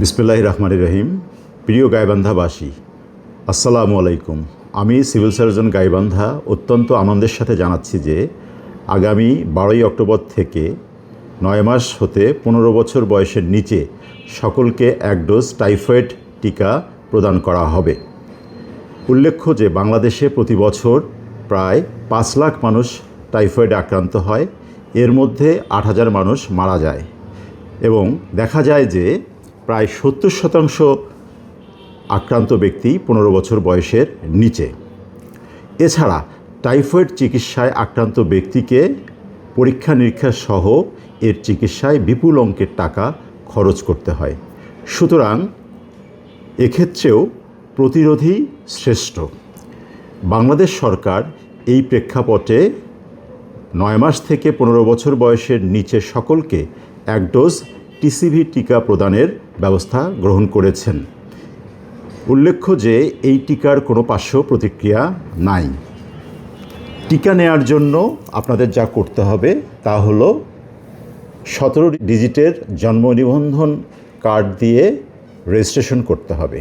বিসমুল্লাহ রহমান রহিম। প্রিয় গাইবান্ধাবাসী, আসসালামু আলাইকুম। আমি সিভিল সার্জন গাইবান্ধা অত্যন্ত আনন্দের সাথে জানাচ্ছি যে আগামী বারোই অক্টোবর থেকে নয় মাস হতে পনেরো বছর বয়সের নিচে সকলকে এক ডোজ টাইফয়েড টিকা প্রদান করা হবে। উল্লেখ্য যে বাংলাদেশে প্রতি বছর প্রায় পাঁচ লাখ মানুষ টাইফয়েডে আক্রান্ত হয়। এর মধ্যে আট হাজার মানুষ মারা যায়। এবং দেখা যায় যে প্রায় সত্তর শতাংশ আক্রান্ত ব্যক্তি পনেরো বছর বয়সের নিচে। এছাড়া টাইফয়েড চিকিৎসায় আক্রান্ত ব্যক্তিকে পরীক্ষা নিরীক্ষা সহ এর চিকিৎসায় বিপুল অঙ্কের টাকা খরচ করতে হয়। সুতরাং এক্ষেত্রেও প্রতিরোধী শ্রেষ্ঠ। বাংলাদেশ সরকার এই প্রেক্ষাপটে নয় মাস থেকে পনেরো বছর বয়সের নিচে সকলকে এক ডোজ টিসিভি টিকা প্রদানের ব্যবস্থা গ্রহণ করেছেন। উল্লেখ্য যে এই টিকার কোনো পার্শ্ব প্রতিক্রিয়া নাই। টিকা নেয়ার জন্য আপনাদের যা করতে হবে তা হলো সতেরো ডিজিটের জন্ম নিবন্ধন কার্ড দিয়ে রেজিস্ট্রেশন করতে হবে।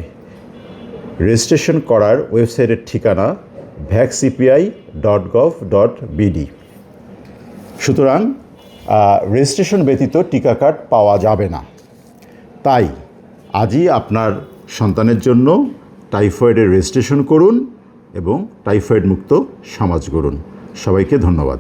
রেজিস্ট্রেশন করার ওয়েবসাইটের ঠিকানা ভ্যাকসিপিআই ডট গভ ডট বিডি সুতরাং রেজিস্ট্রেশন ব্যতীত টিকা কার্ড পাওয়া যাবে না। তাই আজই আপনার সন্তানের জন্য টাইফয়েডের রেজিস্ট্রেশন করুন এবং টাইফয়েড মুক্ত সমাজ গড়ুন। সবাইকে ধন্যবাদ।